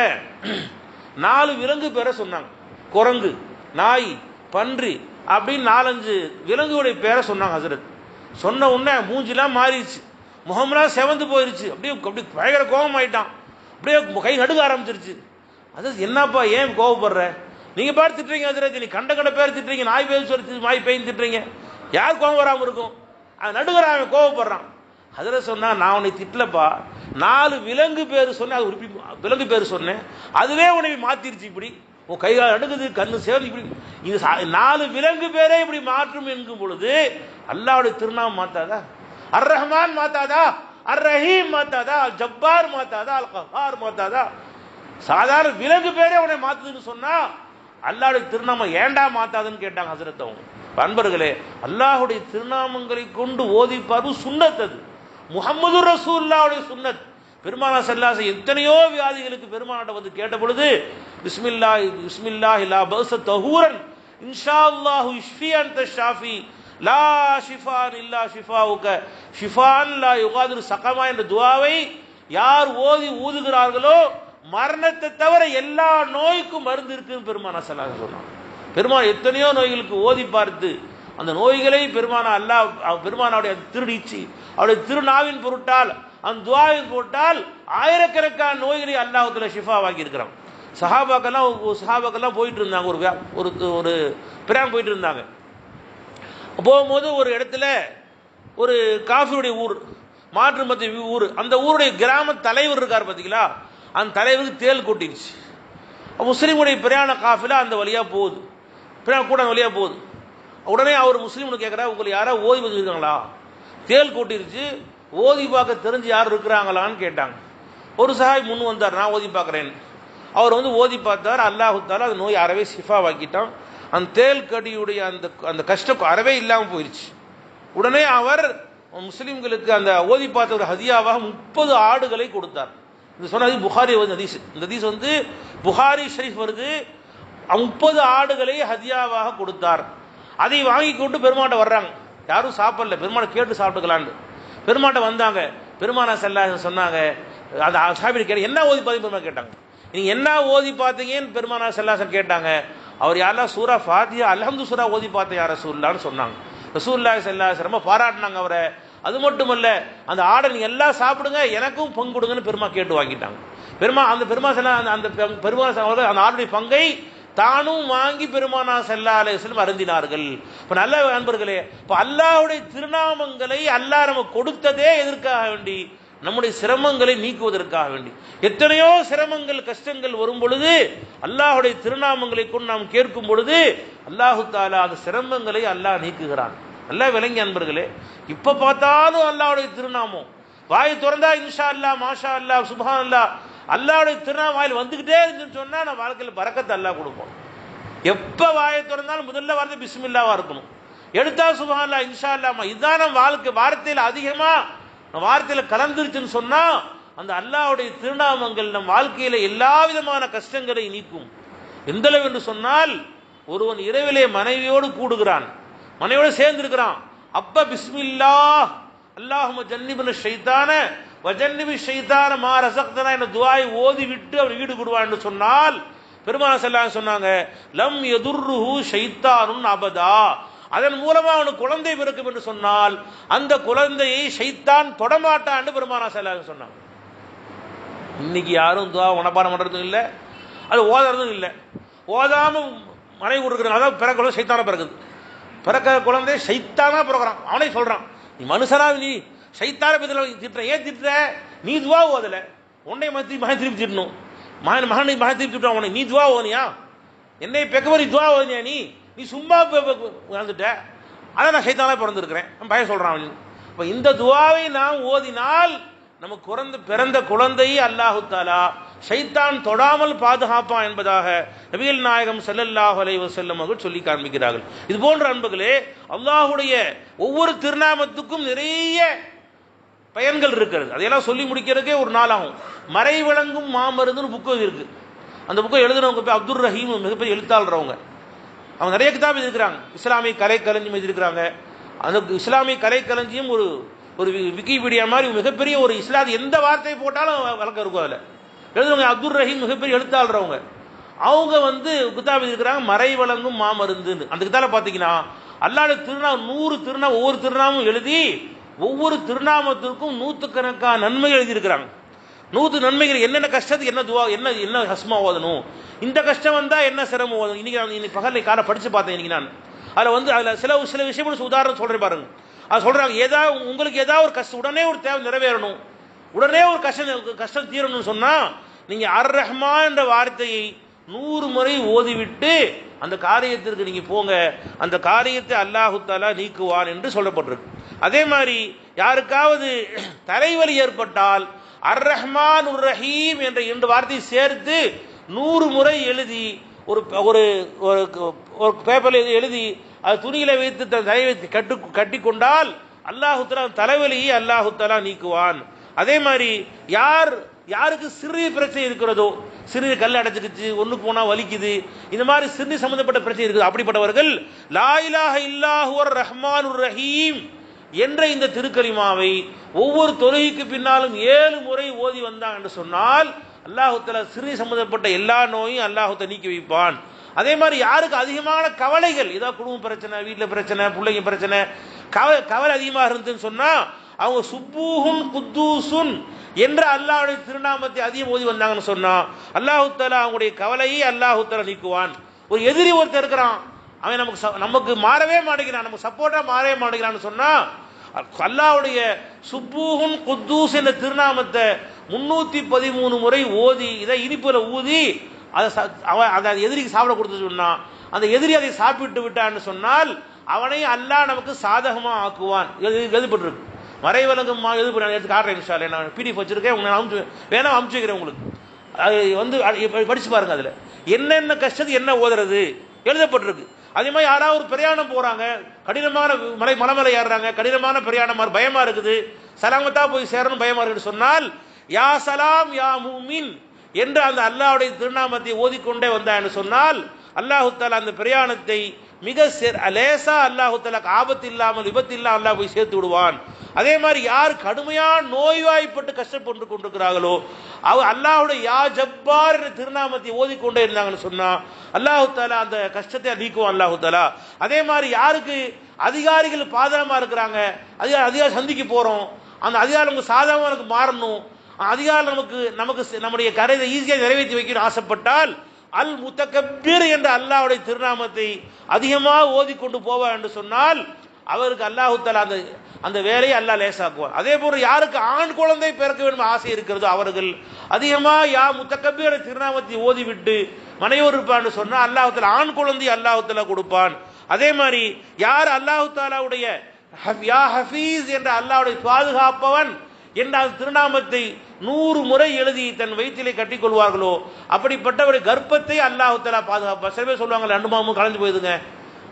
நாலு விலங்கு பேரை சொன்னாங்க. குரங்கு நாய் பன்றி அப்படின்னு நாலஞ்சு விலங்குகளுடைய பேரை சொன்னாங்க ஹசரத். சொன்ன உடனே மூஞ்சிலாம் மாறிடுச்சு. முகமெல்லாம் செவந்து போயிருச்சு. அப்படியே அப்படியே பயங்கர கோபம் ஆயிட்டான் அப்படியே கை நடுக்க ஆரம்பிச்சிருச்சு. அது என்னப்பா ஏன் கோவப்படுற? நீங்க பாரு திட்டுறீங்க ஹசரத். நீ கண்ட கண்ட பேர் திட்டுறீங்க. நாய் பேர் சொல்லி நாய் பேய் திட்டுறீங்க. யார் கோபம் வராமல் இருக்கும்? அவன் நடுகிறான் அவன் கோவப்படுறான். அதில் சொன்னால் நான் உன்னை திட்டலப்பா. நாலு விலங்கு பேர் சொன்னேன். அது உருப்பி விலங்கு பேர் சொன்னேன். அதுவே உன்னை மாத்திருச்சு இப்படி. உன் கை கால் கண்ணு சேர்ந்து இப்படி. இது நாலு விலங்கு பேரே இப்படி மாற்றும் என்கும் பொழுது அல்லாவுடைய திருநாமம் மாத்தாதா? அர் ரஹ்மான் மாத்தாதா? அர் ரஹீம் மாத்தாதா? அல் ஜப்பார் மாத்தாதா? அல் கஹார் மாத்தாதா? சாதாரண விலங்கு பேரே உன்னை மாத்துதுன்னு சொன்னா அல்லாவுடைய திருநாமம் ஏண்டா மாத்தாதுன்னு கேட்டாங்க ஹசரத் அவங்க. அன்பர்களே அல்லாஹுடைய திருநாமங்களை கொண்டு ஓதிப்பாரு சுன்னத் அது. முகமது ரசூல்லாவுடைய சுன்னத். பெருமானா செல்லாசை எத்தனையோ வியாதிகளுக்கு பெருமானாட்ட வந்து கேட்ட பொழுது பிஸ்மில்லா பிஸ்மில்லா இல்லா பௌச தஹூரன். இன்ஷா அல்லாஹு இஷ்ஃபி அந்த ஷாஃபி. லா ஷிஃபான் இல்லா ஷிஃபாவுக்க ஷிஃபான் லா யுகாதிரு சகமா என்ற துவாவை யார் ஓதி ஊதுகிறார்களோ மரணத்தை தவிர எல்லா நோய்க்கும் மருந்து இருக்குன்னு பெருமான சொல்லாங்க சொன்னான். பெருமான் எத்தனையோ நோய்களுக்கு ஓதி பார்த்து அந்த நோய்களை பெருமானா அல்லாஹ் பெருமானாவுடைய திருநீச்சி அவருடைய திருநாவின் பொருட்டால் அந்த துவாவின் பொருட்டால் ஆயிரக்கணக்கான நோய்களை அல்லாஹத்துல ஷிஃபா வாங்கி இருக்கிறான் சஹாபாக்கெல்லாம் சஹாபாக்கெல்லாம் போயிட்டு இருந்தாங்க ஒரு ஒரு ஒரு பிராம் போயிட்டு இருந்தாங்க போகும்போது ஒரு இடத்துல ஒரு காஃபியுடைய ஊர் மாற்று மத்திய ஊர் அந்த ஊருடைய கிராம தலைவர் இருக்கார் பார்த்தீங்களா அந்த தலைவருக்கு தேல் கொட்டிடுச்சு. முஸ்லீமுடைய பிரயாண காஃபில அந்த வழியாக போகுது. பிரயாண கூட வழியாக போகுது. உடனே அவர் முஸ்லீம்னு கேட்குறா உங்களுக்கு யாராவது ஓதி வச்சுருக்காங்களா? தேல் கொட்டிருச்சு ஓதி பார்க்க தெரிஞ்சு யார் இருக்கிறாங்களான்னு கேட்டாங்க. ஒரு சஹாய் முன் வந்தார் நான் ஓதி பார்க்குறேன் அவர் வந்து ஓதி பார்த்தார் அல்லாஹு தாலா அந்த நோய் அறவே சிஃபாவாக்கிட்டான் அந்த தேல் கடியுடைய அந்த அந்த கஷ்டம் அறவே இல்லாமல் போயிடுச்சு உடனே அவர் முஸ்லீம்களுக்கு அந்த ஓதி பார்த்த ஒரு ஹதியாவாக முப்பது ஆடுகளை கொடுத்தார். இது சொன்னது புகாரி வந்து ஹதீஸ். இந்த ஹதீஸ் வந்து புகாரி ஷரீஃப் வருது முப்பது ஆடுகளை ஹதியாவாக கொடுத்தார். அதை வாங்கி கொண்டு பெருமாட்ட வர்றாங்க. யாரும் சாப்பிடல. பெருமாட்டை கேட்டு சாப்பிட்டுக்கலான்னு பெருமாட்ட வந்தாங்க. பெருமானா செல்லா சொன்னாங்க. அந்த சாப்பிட்டு கேட்டேன் என்ன ஓதி பார்த்து பெருமா கேட்டாங்க. நீ என்ன ஓதி பார்த்தீங்கன்னு பெருமானா செல்லாசன் கேட்டாங்க. அவர் யாரெல்லாம் சூரா ஃபாத்தியா அலஹந்து சூரா ஓதி பார்த்தேன் யார் ரசூல்லான்னு சொன்னாங்க. ரசூல்லா செல்லாஸ் ரொம்ப பாராட்டினாங்க அவரை. அது மட்டுமல்ல அந்த ஆடை நீங்க எல்லாம் சாப்பிடுங்க எனக்கும் பங்கு கொடுங்கன்னு பெருமா கேட்டு வாங்கிட்டாங்க. பெருமா அந்த பெருமா செல்லா அந்த அந்த பெருமா அவர்கள் அந்த ஆடுடைய பங்கை தானும் வாங்கி பெருமானா செல்லா அலையம் அருந்தினார்கள். இப்போ நல்ல நண்பர்களே இப்போ அல்லாவுடைய திருநாமங்களை அல்லாஹ் நம்ம கொடுத்ததே எதற்காக வேண்டி? நம்முடைய சிரமங்களை நீக்குவதற்காக வேண்டி. எத்தனையோ சிரமங்கள் கஷ்டங்கள் வரும் பொழுது அல்லாஹ்வுடைய திருநாமங்களை கொண்டு நாம் கேட்கும் பொழுது அல்லாஹு தாலா அந்த சிரமங்களை அல்லாஹ் நீக்குகிறான். நல்லா விளங்கி அன்பர்களே இப்ப பார்த்தாலும் அல்லாஹ்வுடைய திருநாமம். வாய் திறந்தா இன்ஷா அல்லாஹ் மாஷா அல்லாஹ் சுபா அல்லாஹ் அல்லாவுடைய திருநாமம் வாயில் வந்துகிட்டே இருந்துன்னு சொன்னா நம்ம வாழ்க்கையில் பறக்கத்தை அல்லாஹ் கொடுப்போம். எப்ப வாயை திறந்தாலும் முதல்ல வார்த்தை பிஸ்மில்லாவா இருக்கணும். எடுத்தா சுபஹான்லா இன்ஷா அல்லாமா இதுதான் நம்ம வாழ்க்கை வார்த்தையில் அதிகமா வார்த்தையில கலந்துருச்சுன்னு சொன்னா அந்த அல்லாஹ்வுடைய திருநாமங்கள் நம் வாழ்க்கையில எல்லா விதமான கஷ்டங்களை நீக்கும். எந்த அளவு என்று சொன்னால் ஒருவன் இரவிலே மனைவியோடு கூடுகிறான். மனைவியோடு சேர்ந்திருக்கிறான். அப்ப பிஸ்மில்லா அல்லாஹும ஜன்னிபின ஷைத்தான வஜன்னிபி ஷைத்தான மா ரசக்தனா என்ற துவாயை ஓதி விட்டு அவன் வீடு கூடுவான் என்று சொன்னால் பெருமான செல்லாம் சொன்னாங்க லம் எதுர்ருஹு ஷைத்தானுன் அபதா. அதன் மூலமா அவனுக்கு குழந்தை பிறக்கும் என்று சொன்னால் அந்த குழந்தையை சைத்தான் தொடமாட்டான்னு பெருமானா செல்லாம் சொன்னாங்க இன்னைக்கு யாரும் துவா மனப்பாடம் பண்றதும் இல்லை அது ஓதுறதும் இல்லை. ஓதாம மனைவி கொடுக்குறாங்க அதான் பிறகுள்ள சைத்தான பிறகுது பிறக்க குழந்தை சைத்தானா பிறக்கிறான். அவனே சொல்றான் நீ மனுஷனா நீ? சைத்தான பதில திட்டுற. ஏன் திட்டுற? நீ துவா ஓதல. உன்னை மத்தி மகன் திருப்பி திட்டணும். மகன் மகனை மகன் திருப்பி திட்டுறான் உனக்கு நீ துவா ஓதனியா? என்னை பெக்கவரி துவா ஓதனியா நீ? நீ சும்மா வந்துட்ட அதை நான் சைத்தானா பிறந்திருக்கிறேன். பையன் சொல்கிறான் அவன். இப்போ இந்த துவாவை நாம் ஓதினால் நமக்கு குறந்த பிறந்த குழந்தையை அல்லாஹு தாலா ஷைத்தான் தொடாமல் பாதுகாப்பான் என்பதாக நபிகள் நாயகம் ஸல்லல்லாஹு அலைவ செல்லும் அவர்கள் சொல்லி காண்பிக்கிறார்கள். இது போன்ற அன்புகளே அல்லாஹுடைய ஒவ்வொரு திருநாமத்துக்கும் நிறைய பயன்கள் இருக்கிறது. அதையெல்லாம் சொல்லி முடிக்கிறதுக்கே ஒரு நாள் ஆகும். மறை விளங்கும் மாமருந்துன்னு புக்கு இருக்கு. அந்த புக்கை எழுதுனவங்க பேர் அப்துல் ரஹீம் மிகப்பெரிய எழுத்தாளர் அவங்க. அவங்க நிறைய கிதாப் எழுதியிருக்கிறாங்க. இஸ்லாமிய கலை களஞ்சியம் எழுதியிருக்கிறாங்க. அந்த இஸ்லாமிய கலை களஞ்சியம் ஒரு ஒரு வி- விக்கிபீடியா மாதிரி மிகப்பெரிய ஒரு இஸ்லாத் எந்த வார்த்தையை போட்டாலும் வ- இருக்கும் அதில். எழுதுறவங்க அப்துல் ரஹீம் மிகப்பெரிய எழுத்தாளர் அவங்க அவங்க வந்து கிதாப் எழுதியிருக்கிறாங்க மறை வழங்கும் மாமருந்துன்னு. அந்த கிதால பார்த்தீங்கன்னா அல்லாட திருநாள் நூறு திருநாள் ஒவ்வொரு திருநாமும் எழுதி ஒவ்வொரு திருநாமத்திற்கும் நூற்றுக்கணக்கான நன்மை எழுதியிருக்கிறாங்க. நூறு நன்மைகள் என்னென்ன கஷ்டத்துக்கு என்ன துவா என்ன என்ன ஹஸ்மா ஓதணும்? இந்த கஷ்டம் வந்தா என்ன சிரமம் ஓதணும்? இன்னைக்கு நான் இன்னைக்கு பகலை காலை படிச்சு பார்த்தேன் இன்னைக்கு நான். அதில் வந்து அதில் சில சில விஷயங்கள் உதாரணம் சொல்றேன் பாருங்க. அது சொல்றாங்க ஏதாவது உங்களுக்கு ஏதாவது ஒரு கஷ்டம் உடனே ஒரு தேவை நிறைவேறணும். உடனே ஒரு கஷ்டம் கஷ்டம் தீரணும்னு சொன்னா நீங்க அர் ரஹ்மா என்ற வார்த்தையை நூறு முறை ஓதிவிட்டு அந்த காரியத்திற்கு நீங்க போங்க. அந்த காரியத்தை அல்லாஹு தாலா நீக்குவான் என்று சொல்லப்பட்டிருக்கு. அதே மாதிரி யாருக்காவது தலைவலி ஏற்பட்டால் அர் ரஹ்மான் உர் ரஹீம் என்ற இரண்டு வார்த்தையை சேர்த்து நூறு முறை எழுதி ஒரு ஒரு ஒரு ஒரு பேப்பரில் எழுதி அது துணியில வைத்து தன் தலையை கட்டு கட்டி கொண்டால் அல்லாஹு தலைவலியை அல்லாஹு தலா நீக்குவான். அதே மாதிரி யார் யாருக்கு சிறிய பிரச்சனை இருக்கிறதோ சிறிய கல் அடைச்சிருச்சு ஒன்று போனால் வலிக்குது இந்த மாதிரி சிறு சம்பந்தப்பட்ட பிரச்சனை இருக்குது. அப்படிப்பட்டவர்கள் லா இலாஹ இல்லாஹுவர் ரஹ்மான் ரஹீம் என்ற இந்த திருக்கலிமாவை ஒவ்வொரு தொழுகைக்கு பின்னாலும் ஏழு முறை ஓதி வந்தான் என்று சொன்னால் அல்லாஹுத்தலா சிறுநீர் சம்பந்தப்பட்ட எல்லா நோயும் அல்லாஹுத்த நீக்கி வைப்பான். அதே மாதிரி யாருக்கு அதிகமான கவலைகள் ஏதோ குடும்ப பிரச்சனை வீட்டில் பிரச்சனை பிள்ளைங்க பிரச்சனை கவலை கவலை அதிகமாக இருந்துன்னு சொன்னால் அவங்க சுப்பூஹுன் குத்தூசுன் என்ற அல்லாஹுடைய திருநாமத்தை அதிகம் ஓதி வந்தாங்கன்னு சொன்னால் அல்லாஹுத்தலா அவங்களுடைய கவலையை அல்லாஹுத்தலா நீக்குவான். ஒரு எதிரி ஒருத்தர் இருக்கிறான் அவன் நமக்கு ச- நமக்கு மாறவே மாட்டேங்கிறான் நமக்கு சப்போர்ட்டாக மாறவே மாட்டேங்கிறான்னு சொன்னா அல்லாவுடைய சுப்பூகுன் குத்தூஸ் என்ற திருநாமத்தை முன்னூத்தி பதிமூணு முறை ஓதி இதை இனிப்புல ஊதி அதை ச- அவன் அதை எதிரிக்கு சாப்பிட கொடுத்து சொன்னான் அந்த எதிரி அதை சாப்பிட்டு விட்டான்னு சொன்னால் அவனை அல்லாஹ் நமக்கு சாதகமா ஆக்குவான். எழுதி எழுதப்பட்டிருக்கு. மறைவலங்கம் எழுதப்பட்டு எடுத்து காட்டுறேன் இன்ஷா நான் பிடிஎஃப் வச்சிருக்கேன். உங்களை அமுச்சு வேணா அமுச்சு வைக்கிறேன் உங்களுக்கு. அது வந்து அது படிச்சு பாருங்க அதில். என்னென்ன கஷ்டத்து என்ன ஓதுறது? எழுதப்பட்டிருக்கு. அதே மாதிரி யாராவது ஒரு பிரயாணம் போறாங்க கடினமான மலை மலைமலை ஏறுறாங்க கடினமான பிரயாணம் மாதிரி பயமா இருக்குது. சலாமத்தா போய் சேரணும் பயமா இருக்குன்னு சொன்னால் யா சலாம் யா மூமின் என்று அந்த அல்லாஹ்வுடைய திருநாமத்தை ஓதிக்கொண்டே வந்தான்னு சொன்னால் அல்லாஹு தாலா அந்த பிரயாணத்தை மிக லேசா அல்லாஹு தலாக் ஆபத்து இல்லாமல் விபத்து இல்லாமல் அல்லாஹ் போய் சேர்த்து விடுவான். அதே மாதிரி யார் கடுமையான நோய்வாய்ப்பட்டு கஷ்டப்பட்டு கொண்டிருக்கிறார்களோ அவ அல்லாஹோட யா ஜப்பார் என்ற திருநாமத்தை ஓதிக்கொண்டே இருந்தாங்கன்னு சொன்னா அல்லாஹு தாலா அந்த கஷ்டத்தை நீக்குவான் அல்லாஹு தாலா அதே மாதிரி யாருக்கு அதிகாரிகள் பாதகமா இருக்கிறாங்க அதிகாரி அதிகாரி சந்திக்க போறோம் அந்த அதிகாரம் நமக்கு சாதகமா மாறணும் அதிகாரம் நமக்கு நமக்கு நம்முடைய கரையை ஈஸியாக நிறைவேற்றி வைக்கணும்னு ஆசைப்பட்டால் அல் முத்தகப்பீர் என்ற அல்லாஹ்வுடைய திருநாமத்தை அதிகமாக ஓதிக்கொண்டு போவார் என்று சொன்னால் அவருக்கு அல்லாஹு தஆலா அந்த அந்த வேலையை அல்லாஹ் லேசாக்குவார் அதே போல யாருக்கு ஆண் குழந்தை பிறக்க வேண்டும் ஆசை இருக்கிறதோ அவர்கள் அதிகமாக யா முத்தகப்பீர் திருநாமத்தை ஓதிவிட்டு மனைவர் இருப்பான்னு சொன்னால் அல்லாஹு ஆண் குழந்தை அல்லாஹு கொடுப்பான். அதே மாதிரி யார் அல்லாஹு தாலாவுடைய ஹஃப்- யா ஹஃபீஸ் என்ற அல்லாவுடைய பாதுகாப்பவன் என்ற திருநாமத்தை நூறு முறை எழுதி தன் வயிற்றிலே கட்டிக் கொள்வார்களோ கர்ப்பத்தை அல்லாஹுத்தலா பாதுகாப்பார். சில பேர் சொல்லுவாங்க ரெண்டு மாமும் கலைஞ்சு போயிடுதுங்க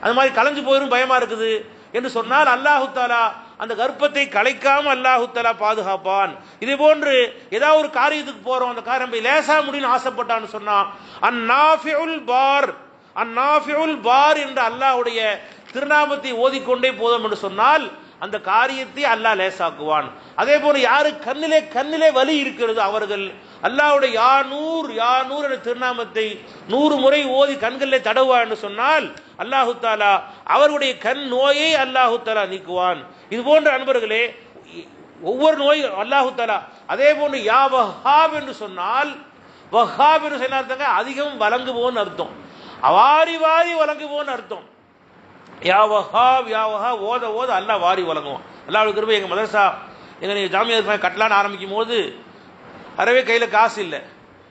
அது மாதிரி கலைஞ்சு போயிடும் பயமா இருக்குது. என்று சொன்னால் அல்லாஹுத்தாலா அந்த கர்ப்பத்தை கலைக்காம அல்லாஹுத்தலா பாதுகாப்பான். இதே போன்று ஏதாவது ஒரு காரியத்துக்கு போறோம் அந்த காரியம் போய் லேசா முடின்னு ஆசைப்பட்டான்னு சொன்னா அந்நாஃபியுல் பார் அந்நாஃபியுல் பார் என்ற அல்லாஹ்வுடைய திருநாமத்தை ஓதிக்கொண்டே போதும் என்று சொன்னால் அந்த காரியத்தை அல்லாஹ் லேசாக்குவான். அதே போல யாரு கண்ணிலே கண்ணிலே வலி இருக்கிறது அவர்கள் அல்லாஹ்வுடைய யா நூர் யா நூர் என்ற திருநாமத்தை நூறு முறை ஓதி கண்களிலே தடவா என்று சொன்னால் அல்லாஹு தாலா அவருடைய கண் நோயை அல்லாஹு தாலா நீக்குவான். இது போன்ற அன்பர்களே ஒவ்வொரு நோய் அல்லாஹு தாலா அதே போன்று யா வஹாப் என்று சொன்னால் வஹாப் என்று சொன்ன அதிகம் வழங்குவோன்னு அர்த்தம். அவாரி வாரி வழங்குவோன்னு அர்த்தம். யாவஹா யாவஹா ஓத ஓத அல்லாஹ் வாரி வழங்குவான் அல்லாவுக்கு கிருபை எங்கள் மதரசா எங்கள் நீங்கள் ஜாமியா கட்டலான்னு ஆரம்பிக்கும் போது அறவே கையில் காசு இல்லை.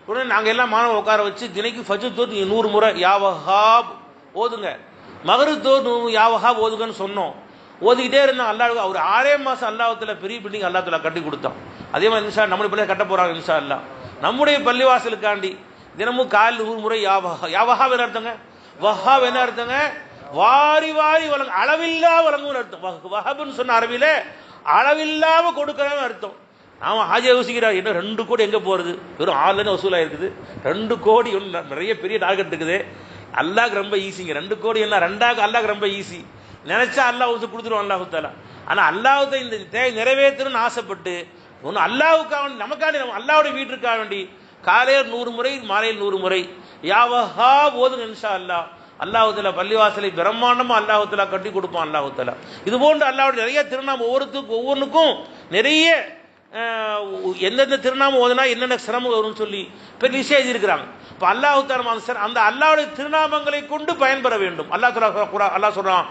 உடனே நாங்கள் எல்லாம் மாணவ உட்கார வச்சு தினைக்கு ஃபஜு தோர் நீங்கள் நூறு முறை யாவஹா ஓதுங்க. மகரு தோர் நூறு ஓதுங்கன்னு சொன்னோம். ஓதிக்கிட்டே இருந்தால் அல்லாவுக்கு அவர் ஆறே மாதம் அல்லாஹ்வுல பெரிய பில்டிங் அல்லாத்துல கட்டி கொடுத்தான். அதே மாதிரி இன்ஷா நம்முடைய பிள்ளை கட்ட போகிறாங்க இன்ஷா அல்லாஹ். நம்முடைய பள்ளிவாசலுக்காண்டி தினமும் காலில் நூறு முறை யாவஹா யாவஹா யா என்ன அர்த்தங்க. வஹா என்ன அர்த்தங்க. வாரி வாரி வழங்க அளவில்லா வழங்கும்னு அர்த்தம். வஹ- சொன்ன அரபியில அளவில்லாம கொடுக்கறவன் அர்த்தம். நாம ஹாஜியா யோசிக்கிறார் என்ன ரெண்டு கோடி எங்க போறது? வெறும் ஆளுன்னு வசூலா இருக்குது. ரெண்டு கோடி ஒண்ணு நிறைய பெரிய டார்கெட் இருக்குது. அல்லாஹ் ரொம்ப ஈஸிங்க ரெண்டு கோடி என்ன? ரெண்டாவது அல்லாஹ் ரொம்ப ஈஸி நினைச்சா அல்லாஹ் வந்து கொடுத்துருவான் அல்லாஹு தாலா ஆனா அல்லாஹ் இந்த தேவை நிறைவேற்றணும்னு ஆசைப்பட்டு ஒன்று அல்லாவுக்காக வேண்டி நமக்காண்டி நம்ம அல்லாவுடைய வீட்டிற்காக வேண்டி காலையில் நூறு முறை மாலையில் நூறு முறை யாவஹா போதுங்க இன்ஷா அல்லாஹ் அல்லாஹுத்தலா பள்ளிவாசலை பிரம்மாண்டமா அல்லாஹுத்தலா கட்டி கொடுப்பான் அல்லாஹுத்தலா இது போன்று அல்லாவுடைய நிறைய திருநாமம் ஒவ்வொருத்துக்கும் ஒவ்வொன்றுக்கும் நிறைய எந்தெந்த திருநாமம் ஓதுனா என்னென்ன சிரமம் வரும்னு சொல்லி பெரிய விஷயம் எழுதியிருக்கிறாங்க. இப்போ அல்லாஹு தாலா அந்த அல்லாவுடைய அந்த திருநாமங்களை கொண்டு பயன்பெற வேண்டும். அல்லாஹ் தலா குரா- அல்லாஹ் சொல்றான்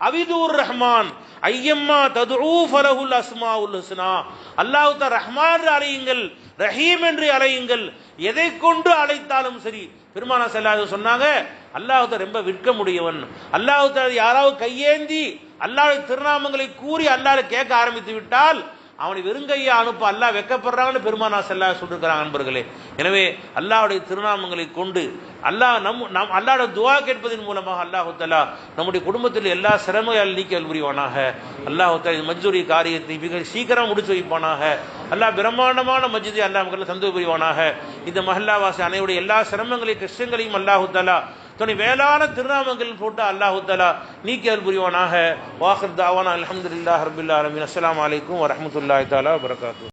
அவிதூர் ரஹ்மான் ஐயம்மா ததுரூ ஃபலஹுல் அஸ்மாவுல் ஹுஸ்னா. அல்லாஹ் ரஹ்மான் அலையுங்கள் ரஹீம் என்று அலையுங்கள். எதை கொண்டு அழைத்தாலும் சரி. பெருமானா செல்லாத சொன்னாங்க அல்லாஹ் ரொம்ப விற்க முடியவன் அல்லாஹ் யாராவது கையேந்தி அல்லாஹ் திருநாமங்களை கூறி அல்லாஹ் கேட்க ஆரம்பித்து விட்டால் அவனை வெறுங்கையா அனுப்ப அல்லாஹ் வெக்கப்படுறாங்கன்னு பெருமானா செல்லா சொல்லிருக்கிறாங்க நண்பர்களே. எனவே அல்லாவுடைய திருநாமங்களை கொண்டு அல்லாஹ் நம் நம் அல்லாட துவா கேட்பதன் மூலமாக அல்லாஹ் தலா நம்முடைய குடும்பத்தில் எல்லா சிரமையால் நீக்கல் புரிவானாக. அல்லாஹ் தஆலா மஞ்சூரி மஜ்ஜூரி காரியத்தை மிக சீக்கிரம் முடிச்சு வைப்பானாக. அல்லாஹ் பிரம்மாண்டமான மஜிதை அல்லாஹ் மக்கள் சந்தோஷ புரிவானாக. இந்த மஹல்லாவாசி அனைவருடைய எல்லா சிரமங்களையும் கஷ்டங்களையும் அல்லாஹ் தலா துணை வேளாண் திருநாமங்கள் போட்டு அல்லாஹு தஆலா நீக்கல் புரிவானாக. வாஹர் தாவானா அலமதுல்லா ரப்பில் அலமின் அஸ்லாம் அலைக்கும் வரஹ்மத்துல்லாஹி தாலா வரகாத்து